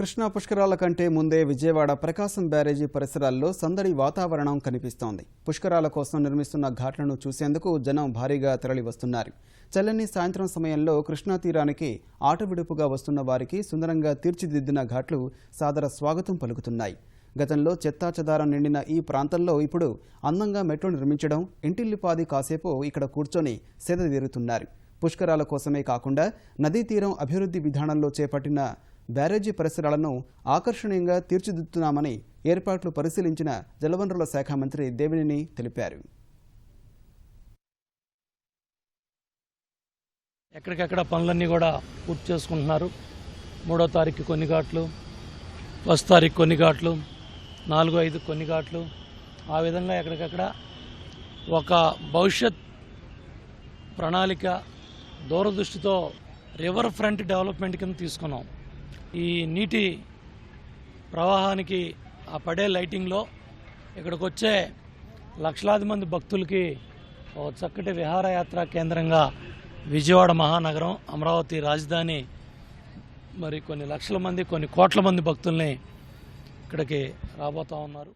కృష్ణా పుష్కరాల కంటే ముందే విజయవాడ ప్రకాశం బ్యారేజీ పరిసరాల్లో సందడి వాతావరణం కనిపిస్తోంది. పుష్కరాల కోసం నిర్మిస్తున్న ఘాట్లను చూసేందుకు జనం భారీగా తరలి వస్తున్నారు చల్లని సాయంత్రం సమయంలో కృష్ణా తీరానికి ఆటవిడుపుగా వస్తున్న వారికి సుందరంగా తీర్చిదిద్దిన ఘాట్లు సాదర స్వాగతం పలుకుతున్నాయి. గతంలో చెత్తా చెదారం నిండిన ఈ ప్రాంతంలో ఇప్పుడు అందంగా మెట్రో నిర్మించడం ఇంటిల్లిపాది కాసేపు ఇక్కడ కూర్చొని సేద తీరుతున్నారు పుష్కరాల కోసమే కాకుండా నదీ తీరం అభివృద్ధి విధానంలో చేపట్టిన బ్యారేజీ పరిసరాలను ఆకర్షణీయంగా తీర్చిదిద్దుతున్నామని ఏర్పాట్లు పరిశీలించిన జలవనరుల శాఖ మంత్రి దేవినేని తెలిపారు. ఎక్కడికెక్కడ పనులన్నీ కూడా పూర్తి చేసుకుంటున్నారు. మూడో తారీఖు కొన్ని ఘాట్లు ఫస్ట్ తారీఖు కొన్ని ఘాట్లు నాలుగు ఐదు కొన్ని ఘాట్లు ఆ విధంగా ఎక్కడికక్కడ ఒక భవిష్యత్ ప్రణాళిక దూరదృష్టితో రివర్ ఫ్రంట్ డెవలప్మెంట్ కింద తీసుకున్నాం. ఈ నీటి ప్రవాహానికి ఆ పడే లైటింగ్లో ఇక్కడికి వచ్చే లక్షలాది మంది భక్తులకి ఓ చక్కటి విహారయాత్ర కేంద్రంగా విజయవాడ మహానగరం అమరావతి రాజధాని మరి కొన్ని లక్షల మంది కొన్ని కోట్ల మంది భక్తుల్ని ఇక్కడికి రాబోతా ఉన్నారు.